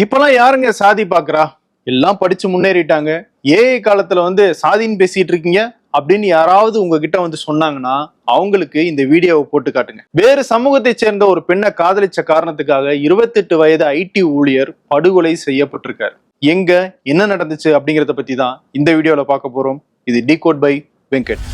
இப்பெல்லாம் யாருங்க சாதி பாக்குறா? எல்லாம் படிச்சு முன்னேறிட்டாங்க. ஏஐ காலத்துல வந்து சாதின்னு பேசிட்டு இருக்கீங்க அப்படின்னு யாராவது உங்ககிட்ட வந்து சொன்னாங்கன்னா அவங்களுக்கு இந்த வீடியோவை போட்டு காட்டுங்க. வேறு சமூகத்தை சேர்ந்த ஒரு பெண்ணை காதலிச்ச காரணத்துக்காக இருபத்தெட்டு வயது ஐடி ஊழியர் படுகொலை செய்யப்பட்டிருக்காரு. எங்க? என்ன நடந்துச்சு அப்படிங்கறத பத்தி தான் இந்த வீடியோல பார்க்க போறோம். இது டிகோட் பை வெங்கட்.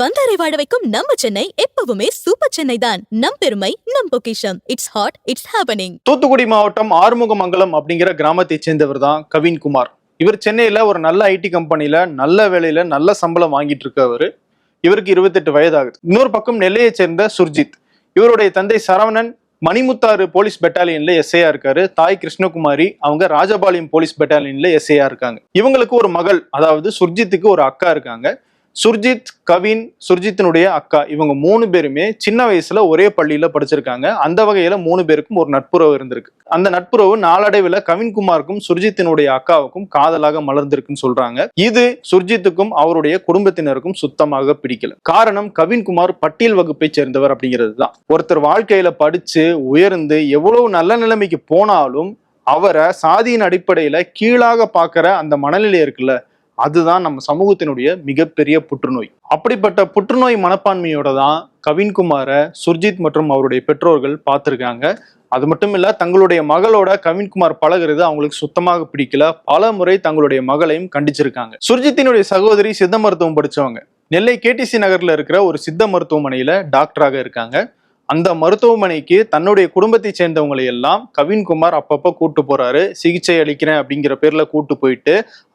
வந்தாரை வாழ வைக்கும் நம்ம சென்னை எப்பவுமே சூப்பர் சென்னை தான். நம் பெருமை நம் பொக்கிஷம். It's hot it's happening Thoothukudi மாவட்டம் ஆறுமுகமங்கலம் அப்படிங்கிற கிராமத்தை சேர்ந்தவர் தான் கவின்குமார். இவர் சென்னையில ஒரு நல்ல ஐடி கம்பெனில நல்ல வேலையில நல்ல சம்பளம் வாங்கிட்டு இருக்கவர் இவருக்கு இருபத்தெட்டு வயதாகுது. இன்னொரு பக்கம் நெல்லையை சேர்ந்த சுர்ஜித். இவருடைய தந்தை சரவணன் மணிமுத்தாறு போலீஸ் பெட்டாலியன்ல எஸ்ஐயா இருக்காரு. தாய் கிருஷ்ணகுமாரி அவங்க ராஜபாளையம் போலீஸ் பெட்டாலியன்ல எஸ்ஐயா இருக்காங்க. இவங்களுக்கு ஒரு மகள் அதாவது சுர்ஜித்துக்கு ஒரு அக்கா இருக்காங்க. சுர்ஜித் கவின் சுர்ஜித்தினுடைய அக்கா இவங்க மூணு பேருமே சின்ன வயசுல ஒரே பள்ளியில படிச்சிருக்காங்க. அந்த வகையில மூணு பேருக்கும் ஒரு நட்புறவு இருந்திருக்கு. அந்த நட்புறவு நாளடைவில் கவின்குமாருக்கும் சுர்ஜித்தினுடைய அக்காவுக்கும் காதலாக மலர்ந்திருக்குன்னு சொல்றாங்க. இது சுர்ஜித்துக்கும் அவருடைய குடும்பத்தினருக்கும் சுத்தமாக பிடிக்கல. காரணம் கவின்குமார் பட்டியல் வகுப்பை சேர்ந்தவர் அப்படிங்கிறது தான் ஒருத்தர் வாழ்க்கையில படிச்சு உயர்ந்து எவ்வளவு நல்ல நிலைமைக்கு போனாலும் அவரை சாதியின் அடிப்படையில கீழாக பாக்குற அந்த மனநிலை இருக்குல்ல அதுதான் நம்ம சமூகத்தினுடைய மிகப்பெரிய புற்றுநோய். அப்படிப்பட்ட புற்றுநோய் மனப்பான்மையோட தான் கவின்குமாரை சுர்ஜித் மற்றும் அவருடைய பெற்றோர்கள் பார்த்துருக்காங்க. அது மட்டும் இல்ல தங்களுடைய மகளோட கவின்குமார் பழகுறது அவங்களுக்கு சுத்தமாக பிடிக்கல. பல முறை தங்களுடைய மகளையும் கண்டிச்சிருக்காங்க. சுர்ஜித்தினுடைய சகோதரி சித்த மருத்துவம் படிச்சவங்க. நெல்லை கேடிசி நகர்ல இருக்கிற ஒரு சித்த மருத்துவமனையில டாக்டராக இருக்காங்க. அந்த மருத்துவமனைக்கு தன்னுடைய குடும்பத்தை சேர்ந்தவங்களை எல்லாம் கவின்குமார் அப்பப்போ கூட்டு போறாரு. சிகிச்சை அளிக்கிறேன் அப்படிங்கிற பேர்ல கூட்டு போயிட்டு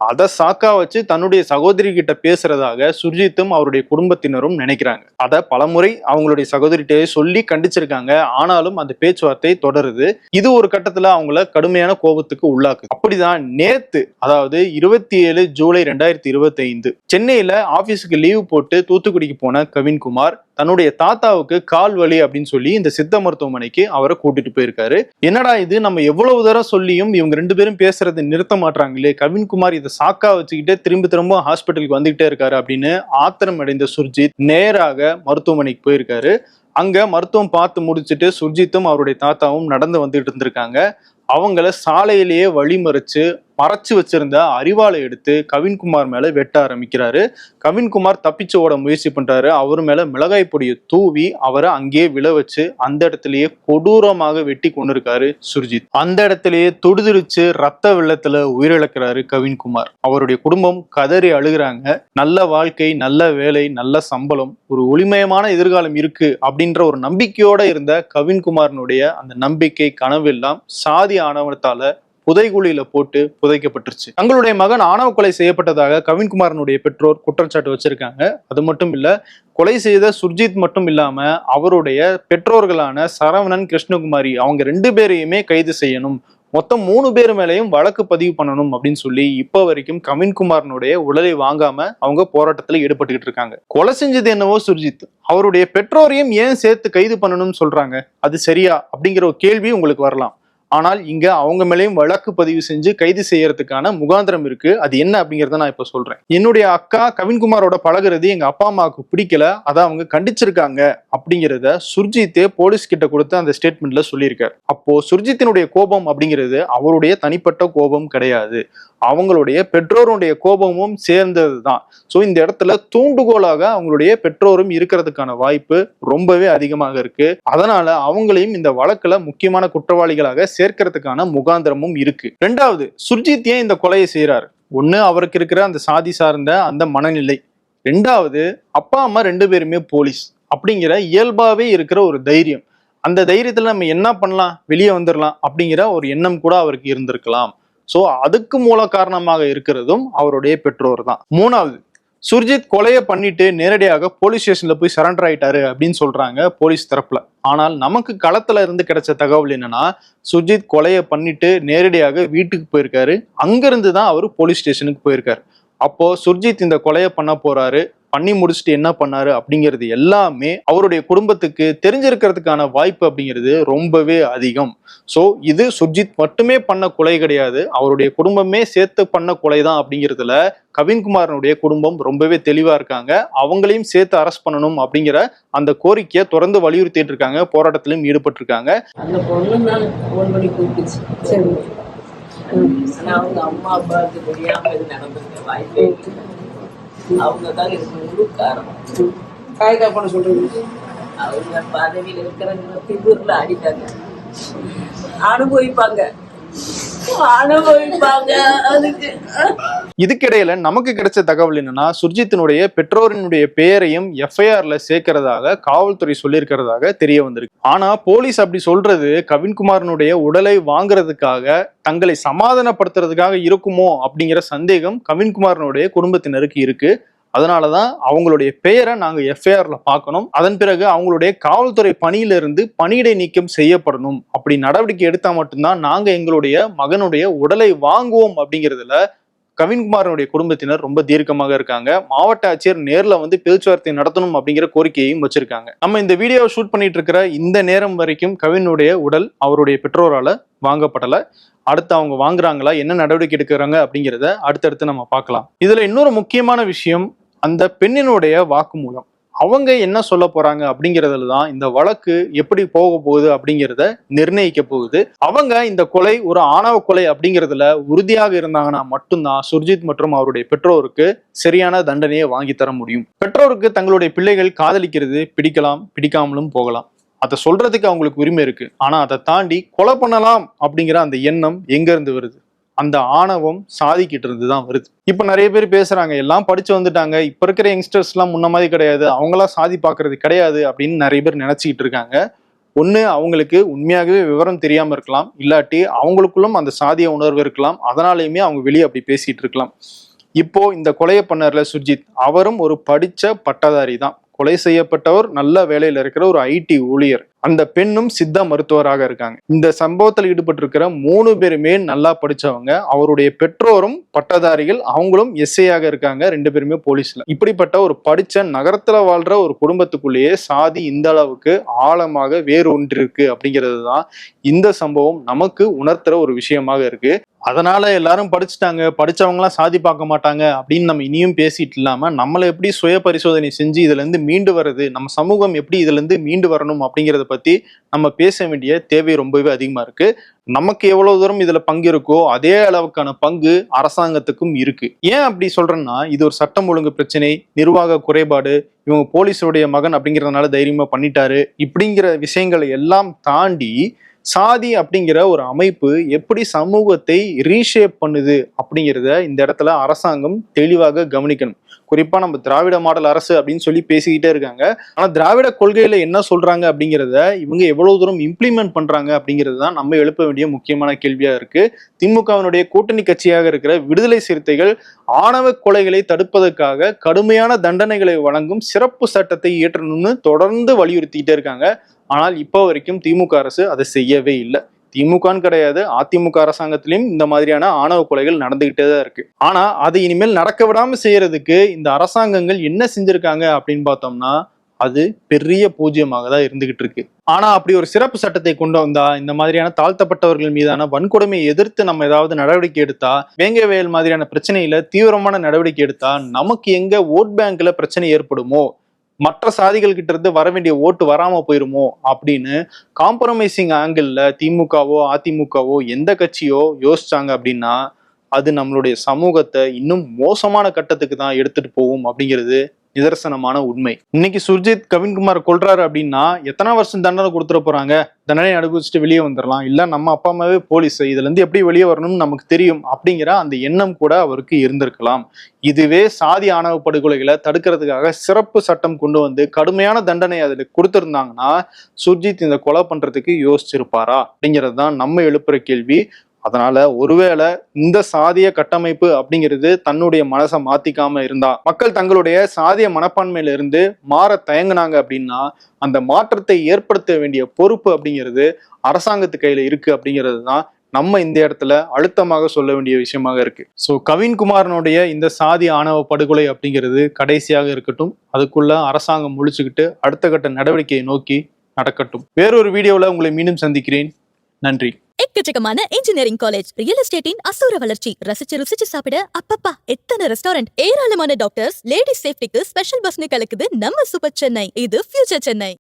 அதை சாக்கா வச்சு தன்னுடைய சகோதரி கிட்ட பேசுறதாக சுர்ஜித்தும் அவருடைய குடும்பத்தினரும் நினைக்கிறாங்க. அதை பலமுறை அவங்களுடைய சகோதரிகிட்டே சொல்லி கண்டிச்சிருக்காங்க. ஆனாலும் அந்த பேச்சுவார்த்தை தொடருது. இது ஒரு கட்டத்துல அவங்கள கடுமையான கோபத்துக்கு உள்ளாக்கு அப்படிதான் நேத்து அதாவது இருபத்தி ஏழு ஜூலை ரெண்டாயிரத்தி இருபத்தி ஐந்து சென்னையில ஆபீஸுக்கு லீவ் போட்டு தூத்துக்குடிக்கு போன கவின்குமார் தன்னுடைய தாத்தாவுக்கு கால் வலி அப்படின்னு சொல்லி இந்த சித்த மருத்துவமனைக்கு அவரை கூட்டிட்டு போயிருக்காரு. என்னடா இது? நம்ம எவ்வளவு தூரம் சொல்லியும் இவங்க ரெண்டு பேரும் பேசுறது நிறுத்த மாட்டாங்களே கவின்குமார் இதை சாக்கா வச்சுக்கிட்டே திரும்ப திரும்ப ஹாஸ்பிட்டலுக்கு வந்துகிட்டே இருக்காரு அப்படின்னு ஆத்திரம் அடைந்த சுர்ஜித் நேராக மருத்துவமனைக்கு போயிருக்காரு. அங்க மருத்துவம் பார்த்து முடிச்சுட்டு சுர்ஜித்தும் அவருடைய தாத்தாவும் நடந்து வந்துட்டு இருந்திருக்காங்க. அவங்கள சாலையிலேயே வழிமறிச்சு மறைச்சு வச்சிருந்த அறிவாளை எடுத்து கவின்குமார் மேல வெட்ட ஆரம்பிக்கிறாரு. கவின்குமார் தப்பிச்சு ஓட முயற்சி பண்றாரு. அவர் மேல மிளகாய் பொடியை தூவி அவரை அங்கேயே விழ வச்சு அந்த இடத்துலயே கொடூரமாக வெட்டி கொண்டிருக்காரு சுர்ஜித். அந்த இடத்துலயே துடிதுடிச்சு ரத்த வெள்ளத்துல உயிரிழக்கிறாரு கவின்குமார். அவருடைய குடும்பம் கதறி அழுகுறாங்க. நல்ல வாழ்க்கை நல்ல வேலை நல்ல சம்பளம் ஒரு ஒளிமயமான எதிர்காலம் இருக்கு அப்படின்ற ஒரு நம்பிக்கையோட இருந்த கவின்குமாரனுடைய அந்த நம்பிக்கை கனவெல்லாம் சாதி ஆணவத்தால புதைகுழியில போட்டு புதைக்கப்பட்டுருச்சு. தங்களுடைய மகன் ஆணவ கொலை செய்யப்பட்டதாக கவின்குமாரனுடைய பெற்றோர் குற்றச்சாட்டு வச்சிருக்காங்க. அது மட்டும் இல்ல கொலை செய்த சுர்ஜித் மட்டும் இல்லாம அவருடைய பெற்றோர்களான சரவணன் கிருஷ்ணகுமாரி அவங்க ரெண்டு பேரையுமே கைது செய்யணும். மொத்தம் மூணு பேர் மேலேயும் வழக்கு பதிவு பண்ணணும் அப்படின்னு சொல்லி இப்போ வரைக்கும் கவின்குமாரனுடைய உடலை வாங்காம அவங்க போராட்டத்தில் ஈடுபட்டுக்கிட்டு இருக்காங்க. கொலை செஞ்சது என்னவோ சுர்ஜித். அவருடைய பெற்றோரையும் ஏன் சேர்த்து கைது பண்ணணும்னு சொல்றாங்க? அது சரியா? அப்படிங்கிற ஒரு கேள்வி உங்களுக்கு வரலாம். ஆனால் இங்க அவங்க மேலேயும் வழக்கு பதிவு செஞ்சு கைது செய்யறதுக்கான முகாந்திரம் இருக்கு. அது என்ன அப்படிங்கறத நான் இப்ப சொல்றேன். என்னுடைய அக்கா கவின்குமாரோட பழகுறது எங்க அப்பா அம்மாவுக்கு பிடிக்கல. அதை அவங்க கண்டிச்சிருக்காங்க அப்படிங்கிறத சுர்ஜித்தே போலீஸ் கிட்ட கொடுத்து அந்த ஸ்டேட்மெண்ட்ல சொல்லியிருக்காரு. அப்போ சுர்ஜித்தினுடைய கோபம் அப்படிங்கிறது அவருடைய தனிப்பட்ட கோபம் கிடையாது. அவங்களுடைய பெற்றோருடைய கோபமும் சேர்ந்தது தான் ஸோ இந்த இடத்துல தூண்டுகோலாக அவங்களுடைய பெற்றோரும் இருக்கிறதுக்கான வாய்ப்பு ரொம்பவே அதிகமாக இருக்கு. அதனால அவங்களையும் இந்த வழக்குல முக்கியமான குற்றவாளிகளாக சேர்க்கறதுக்கான முகாந்திரமும் இருக்கு. ரெண்டாவது சுர்ஜித் ஏன் இந்த கொலையை செய்யறாரு ஒன்று அவருக்கு இருக்கிற அந்த சாதி சார்ந்த அந்த மனநிலை. ரெண்டாவது அப்பா அம்மா ரெண்டு பேருமே போலீஸ் அப்படிங்கிற இயல்பாகவே இருக்கிற ஒரு தைரியம். அந்த தைரியத்தில் நம்ம என்ன பண்ணலாம்? வெளியே வந்துடலாம் அப்படிங்கிற ஒரு எண்ணம் கூட அவருக்கு இருந்திருக்கலாம். சோ அதுக்கு மூல காரணமாக இருக்கிறதும் அவருடைய பெற்றோர் தான் மூணாவது சுர்ஜித் கொலையை பண்ணிட்டு நேரடியாக போலீஸ் ஸ்டேஷன்ல போய் சரண்டர் ஆயிட்டாரு அப்படின்னு சொல்றாங்க போலீஸ் தரப்புல. ஆனால் நமக்கு களத்துல இருந்து கிடைச்ச தகவல் என்னன்னா சுர்ஜித் கொலையை பண்ணிட்டு நேரடியாக வீட்டுக்கு போயிருக்காரு. அங்கிருந்து தான் அவர் போலீஸ் ஸ்டேஷனுக்கு போயிருக்காரு. அப்போ சுர்ஜித் இந்த கொலையை பண்ண போறாரு. பண்ணி முடிச்சுட்டு என்ன பண்ணாரு அப்படிங்கிறது எல்லாமே அவருடைய குடும்பத்துக்கு தெரிஞ்சிருக்கிறதுக்கான வாய்ப்பு அப்படிங்கிறது ரொம்பவே அதிகம். ஸோ இது சுர்ஜித் மட்டுமே பண்ண கொலை கிடையாது. அவருடைய குடும்பமே சேர்த்து பண்ண கொலை தான் அப்படிங்கிறதுல கவின்குமாரனுடைய குடும்பம் ரொம்பவே தெளிவா இருக்காங்க. அவங்களையும் சேர்த்து அரெஸ்ட் பண்ணணும் அப்படிங்கிற அந்த கோரிக்கையை தொடர்ந்து வலியுறுத்திட்டு இருக்காங்க. போராட்டத்திலும் ஈடுபட்டிருக்காங்க. அந்த பொண்ணு தான் ஃபோன் பண்ணி கூப்பிட்டுச்சு சரி. ஆனா அவங்க அம்மா அப்பாவுக்கு தெரியாம இது நடந்திருக்க வாய்ப்பே இல்லை. அவங்க தான் இதுக்கு முழு காரணம் காய்கா பண்ண சொல்றீங்க அவங்க பதவியில இருக்கிறவங்க திபூர்ல அடிட்டாங்க அனுபவிப்பாங்க. அனுபவிப்பாங்க. அதுக்கு இதுக்கிடையில நமக்கு கிடைச்ச தகவல் என்னன்னா சுர்ஜித்தினுடைய பெற்றோரினுடைய பெயரையும் எஃப்ஐஆர்ல சேர்க்கிறதாக காவல்துறை சொல்லியிருக்கிறதாக தெரிய வந்திருக்கு. ஆனா போலீஸ் அப்படி சொல்றது கவின்குமாரனுடைய உடலை வாங்குறதுக்காக தங்களை சமாதானப்படுத்துறதுக்காக இருக்குமோ அப்படிங்கிற சந்தேகம் கவின்குமாரனுடைய குடும்பத்தினருக்கு இருக்கு. அதனாலதான் அவங்களுடைய பெயரை நாங்க எஃப்ஐஆர்ல பார்க்கணும். அதன் பிறகு அவங்களுடைய காவல்துறை பணியிலிருந்து பணியிடை நீக்கம் செய்யப்படணும். அப்படி நடவடிக்கை எடுத்தா மட்டும்தான் நாங்க எங்களுடைய மகனுடைய உடலை வாங்குவோம் அப்படிங்கிறதுல கவின்குமாரனுடைய குடும்பத்தினர் ரொம்ப தீர்க்கமாக இருக்காங்க. மாவட்ட ஆட்சியர் நேரில் வந்து பேச்சுவார்த்தை நடத்தணும் அப்படிங்கிற கோரிக்கையையும் வச்சிருக்காங்க. நம்ம இந்த வீடியோவை ஷூட் பண்ணிட்டு இருக்கிற இந்த நேரம் வரைக்கும் கவினுடைய உடல் அவருடைய பெற்றோரால வாங்கப்படலை. அடுத்து அவங்க வாங்குறாங்களா என்ன நடவடிக்கை எடுக்கிறாங்க அப்படிங்கிறத அடுத்தடுத்து நம்ம பார்க்கலாம். இதுல இன்னொரு முக்கியமான விஷயம் அந்த பெண்ணினுடைய வாக்குமூலம். அவங்க என்ன சொல்ல போறாங்க அப்படிங்கிறதுல தான் இந்த வழக்கு எப்படி போக போகுது அப்படிங்கிறத நிர்ணயிக்க போகுது. அவங்க இந்த கொலை ஒரு ஆணவ கொலை அப்படிங்கிறதுல உறுதியாக இருந்தாங்கன்னா மட்டும்தான் சுர்ஜித் மற்றும் அவருடைய பெற்றோருக்கு சரியான தண்டனையை வாங்கி தர முடியும். பெற்றோருக்கு தங்களுடைய பிள்ளைகள் காதலிக்கிறது பிடிக்கலாம் பிடிக்காமலும் போகலாம். அதை சொல்றதுக்கு அவங்களுக்கு உரிமை இருக்கு. ஆனா அதை தாண்டி கொலை பண்ணலாம் அப்படிங்கிற அந்த எண்ணம் எங்க இருந்து வருது? அந்த ஆணவம் சாதிக்கிட்டு இருந்து தான் வருது. இப்போ நிறைய பேர் பேசுறாங்க எல்லாம் படிச்சு வந்துட்டாங்க இப்ப இருக்கிற யங்ஸ்டர்ஸ் எல்லாம் முன்ன மாதிரி கிடையாது அவங்களாம் சாதி பாக்குறது கிடையாது அப்படின்னு நிறைய பேர் நினைச்சுக்கிட்டு இருக்காங்க. ஒண்ணு அவங்களுக்கு உண்மையாகவே விவரம் தெரியாம இருக்கலாம் இல்லாட்டி அவங்களுக்குள்ளும் அந்த சாதிய உணர்வு இருக்கலாம் அதனாலயுமே அவங்க வெளியே அப்படி பேசிட்டு இருக்கலாம். இப்போ இந்த கொலையை பண்ணர்ல சுர்ஜித் அவரும் ஒரு படிச்ச பட்டதாரி தான் கொலை செய்யப்பட்டவர் நல்ல வேலையில இருக்கிற ஒரு ஐடி ஊழியர். அந்த பெண்ணும் சித்த மருத்துவராக இருக்காங்க. இந்த சம்பவத்தில் ஈடுபட்டிருக்கிற மூணு பேருமே நல்லா படிச்சவங்க. அவருடைய பெற்றோரும் பட்டதாரிகள் அவங்களும் எஸ்ஐயாக இருக்காங்க. ரெண்டு பேருமே போலீஸ்ல. இப்படிப்பட்ட ஒரு படிச்ச நகரத்துல வாழ்ற ஒரு குடும்பத்துக்குள்ளேயே சாதி இந்த அளவுக்கு ஆழமாக வேறு ஒன்று இருக்கு அப்படிங்கிறது தான் இந்த சம்பவம் நமக்கு உணர்த்துற ஒரு விஷயமாக இருக்கு. அதனால எல்லாரும் படிச்சுட்டாங்க படிச்சவங்களாம் சாதி பார்க்க மாட்டாங்க அப்படின்னு நம்ம இனியும் பேசிட்டு இல்லாம நம்மளை எப்படி சுய பரிசோதனை செஞ்சு இதுல இருந்து மீண்டு வர்றது நம்ம சமூகம் எப்படி இதுல இருந்து மீண்டு வரணும் அப்படிங்கறத பத்தி நம்ம பேச வேண்டிய தேவை ரொம்பவே அதிகமா இருக்கு. நமக்கு எவ்வளவு தூரம் இதுல பங்கு இருக்கோ அதே அளவுக்கான பங்கு அரசாங்கத்துக்கும் இருக்கு. ஏன் அப்படி சொல்றேன்னா இது ஒரு சட்டம் ஒழுங்கு பிரச்சனை நிர்வாக குறைபாடு இவங்க போலீஸுடைய மகன் அப்படிங்கிறதுனால தைரியமா பண்ணிட்டாரு இப்படிங்கிற விஷயங்களை எல்லாம் தாண்டி சாதி அப்படிங்கிற ஒரு அமைப்பு எப்படி சமூகத்தை ரீஷேப் பண்ணுது அப்படிங்கிறத இந்த இடத்துல அரசாங்கம் தெளிவாக கவனிக்கணும். குறிப்பா நம்ம திராவிட மாடல் அரசு அப்படின்னு சொல்லி பேசிக்கிட்டே இருக்காங்க. ஆனா திராவிட கொள்கையில என்ன சொல்றாங்க அப்படிங்கிறத இவங்க எவ்வளவு தூரம் இம்ப்ளிமெண்ட் பண்றாங்க அப்படிங்கிறது தான் நம்ம எழுப்ப வேண்டிய முக்கியமான கேள்வியா இருக்கு. திமுகவினுடைய கூட்டணி கட்சியாக இருக்கிற விடுதலை சிறுத்தைகள் ஆணவ கொலைகளை தடுப்பதற்காக கடுமையான தண்டனைகளை வழங்கும் சிறப்பு சட்டத்தை இயற்றணும்னு தொடர்ந்து வலியுறுத்திக்கிட்டே இருக்காங்க. ஆனால் இப்போ வரைக்கும் திமுக அரசு அதை செய்யவே இல்லை. திமுகன்னு கிடையாது அதிமுக அரசாங்கத்திலையும் இந்த மாதிரியான ஆணவ கொலைகள் நடந்துகிட்டே தான் இருக்கு. ஆனா அது இனிமேல் நடக்க விடாம செய்யறதுக்கு இந்த அரசாங்கங்கள் என்ன செஞ்சிருக்காங்க அப்படின்னு பார்த்தோம்னா அது பெரிய பூஜ்யமாக தான் இருந்துகிட்டு இருக்கு. ஆனா அப்படி ஒரு சிறப்பு சட்டத்தை கொண்டு வந்தா இந்த மாதிரியான தாழ்த்தப்பட்டவர்கள் மீதான வன்கொடுமையை எதிர்த்து நம்ம ஏதாவது நடவடிக்கை எடுத்தா வேங்க வயல் மாதிரியான பிரச்சனையில தீவிரமான நடவடிக்கை எடுத்தா நமக்கு எங்க ஓட் பேங்க்ல பிரச்சனை ஏற்படுமோ? மற்ற சாதிகள் கிட்ட இருந்து வர வேண்டிய ஓட்டு வராம போயிருமோ அப்படின்னு காம்ப்ரமைசிங் ஆங்கிள் திமுகவோ அதிமுகவோ எந்த கட்சியோ யோசிச்சாங்க அப்படின்னா அது நம்மளுடைய சமூகத்தை இன்னும் மோசமான கட்டத்துக்கு தான் எடுத்துட்டு போகும் அப்படிங்கிறது நிதர்சனமான உண்மை. இன்னைக்கு சுர்ஜித் கவின்குமார் கொல்றாரு அப்படின்னா எத்தனை வருஷம் தண்டனை கொடுத்துட போறாங்க? தண்டனை அனுபவிச்சுட்டு வெளியே வந்துடலாம். இல்ல நம்ம அப்பா அம்மாவே போலீஸ். இதுல இருந்து எப்படி வெளியே வரணும்னு நமக்கு தெரியும் அப்படிங்கிற அந்த எண்ணம் கூட அவருக்கு இருந்திருக்கலாம். இதுவே சாதி ஆணவ படுகொலைகளை தடுக்கிறதுக்காக சிறப்பு சட்டம் கொண்டு வந்து கடுமையான தண்டனை அதுல கொடுத்திருந்தாங்கன்னா சுர்ஜித் இந்த கொலை பண்றதுக்கு யோசிச்சிருப்பாரா? அப்படிங்கிறது தான் நம்ம எழுப்புற கேள்வி. அதனால ஒருவேளை இந்த சாதிய கட்டமைப்பு அப்படிங்கிறது தன்னுடைய மனசை மாத்திக்காம இருந்தா மக்கள் தங்களுடைய சாதிய மனப்பான்மையில இருந்து மாற தயங்குனாங்க அப்படின்னா அந்த மாற்றத்தை ஏற்படுத்த வேண்டிய பொறுப்பு அப்படிங்கிறது அரசாங்கத்து கையில இருக்கு அப்படிங்கிறது தான் நம்ம இந்த இடத்துல அழுத்தமாக சொல்ல வேண்டிய விஷயமாக இருக்கு. ஸோ கவின்குமாரனுடைய இந்த சாதி ஆணவ படுகொலை அப்படிங்கிறது கடைசியாக இருக்கட்டும் அதுக்குள்ள அரசாங்கம் முழிச்சுக்கிட்டு அடுத்த கட்ட நடவடிக்கையை நோக்கி நடக்கட்டும். வேறொரு வீடியோவில் உங்களை மீண்டும் சந்திக்கிறேன். நன்றி. எக்கச்சக்கமான இன்ஜினியரிங் காலேஜ் ரியல் எஸ்டேட்டின் அசூர வளர்ச்சி. ரசிச்சு ருசிச்சு சாப்பிட அப்பப்பா எத்தனை ரெஸ்டாரண்ட் ஏராளமான டாக்டர்ஸ் லேடிஸ் சேஃப்டிக்கு ஸ்பெஷல் பஸ்னு கலக்குது நம்ம சூப்பர் சென்னை. இது ஃபியூச்சர் சென்னை.